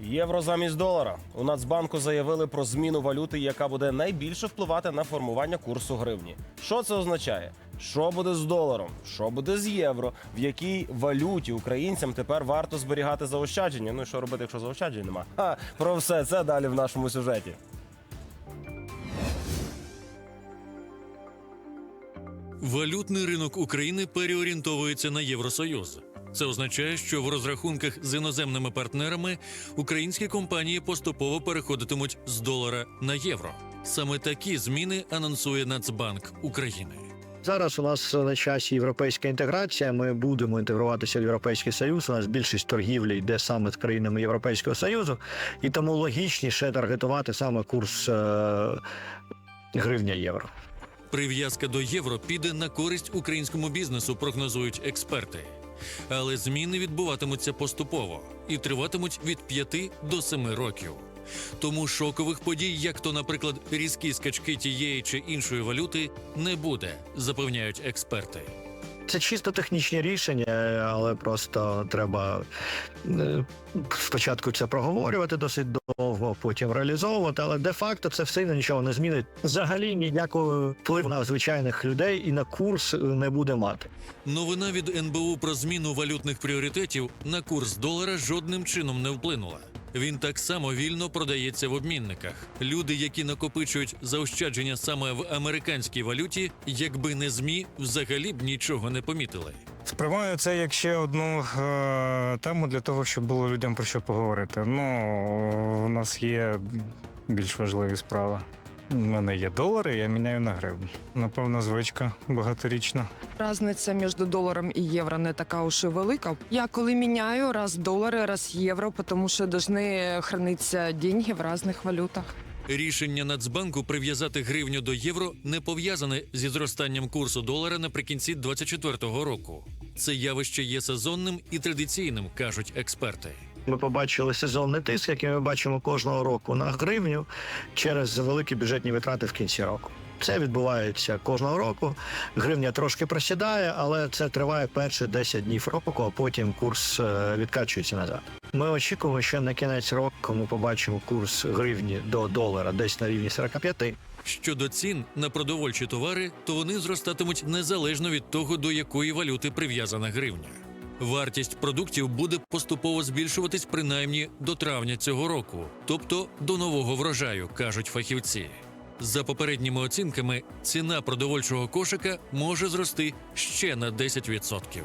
Євро замість долара. У Нацбанку заявили про зміну валюти, яка буде найбільше впливати на формування курсу гривні. Що це означає? Що буде з доларом? Що буде з євро? В якій валюті українцям тепер варто зберігати заощадження? Ну і що робити, якщо заощаджень нема? Ха, про все це далі в нашому сюжеті. Валютний ринок України переорієнтовується на Євросоюз. Це означає, що в розрахунках з іноземними партнерами українські компанії поступово переходитимуть з долара на євро. Саме такі зміни анонсує Нацбанк України. Зараз у нас на часі європейська інтеграція. Ми будемо інтегруватися в Європейський Союз. У нас більшість торгівлі йде саме з країнами Європейського Союзу, і тому логічніше таргетувати саме курс е, гривня євро. Прив'язка до євро піде на користь українському бізнесу, прогнозують експерти. Але зміни відбуватимуться поступово і триватимуть від 5 до 7 років. Тому шокових подій, як то, наприклад, різкі скачки тієї чи іншої валюти, не буде, запевняють експерти. Це чисто технічні рішення, але просто треба е, спочатку це проговорювати досить довго, потім реалізовувати. Але де-факто це все нічого не змінить. Взагалі ніякого впливу на звичайних людей і на курс не буде мати. Новина від НБУ про зміну валютних пріоритетів на курс долара жодним чином не вплинула. Він так само вільно продається в обмінниках. Люди, які накопичують заощадження саме в американській валюті, якби не змі, взагалі б нічого не помітили. Сприймаю це як ще одну е, тему для того, щоб було людям про що поговорити. Ну, у нас є більш важливі справи. У мене є долари, я міняю на гривні. Напевно, звичка багаторічна. Разниця між доларом і євро не така уж і велика. Я коли міняю раз долари, раз євро, тому що повинні хранитися деньги в різних валютах. Рішення Нацбанку прив'язати гривню до євро не пов'язане зі зростанням курсу долара наприкінці 2024 року. Це явище є сезонним і традиційним, кажуть експерти. Ми побачили сезонний тиск, який ми бачимо кожного року на гривню через великі бюджетні витрати в кінці року. Це відбувається кожного року. Гривня трошки просідає, але це триває перші 10 днів року, а потім курс е, відкачується назад. Ми очікуємо, що на кінець року ми побачимо курс гривні до долара десь на рівні 45. Щодо цін на продовольчі товари, то вони зростатимуть незалежно від того, до якої валюти прив'язана гривня. Вартість продуктів буде поступово збільшуватись принаймні до травня цього року, тобто до нового врожаю, кажуть фахівці. За попередніми оцінками, ціна продовольчого кошика може зрости ще на 10%.